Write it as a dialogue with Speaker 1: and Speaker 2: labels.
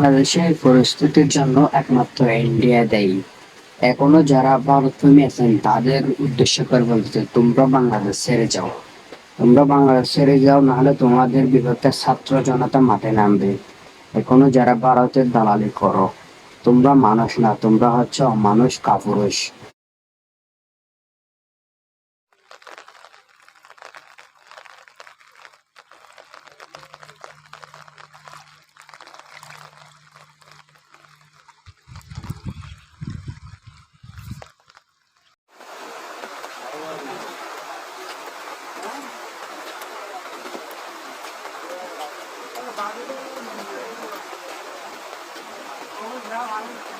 Speaker 1: বাংলাদেশের পরিস্থিতির জন্য একমাত্র ইন্ডিয়া দেয় এখনও যারা ভারতপ্রেমী আছেন, তাদের উদ্দেশ্য করে বলতে তোমরা বাংলাদেশ ছেড়ে যাও। তোমরা বাংলাদেশ ছেড়ে যাও, নাহলে তোমাদের বিপক্ষে ছাত্র জনতা মাঠে নামবে। এখনও যারা ভারতের দালালি করো, তোমরা মানুষ না, তোমরা হচ্ছে অমানুষ কাপুরুষ।
Speaker 2: 八十多，我们家娃子。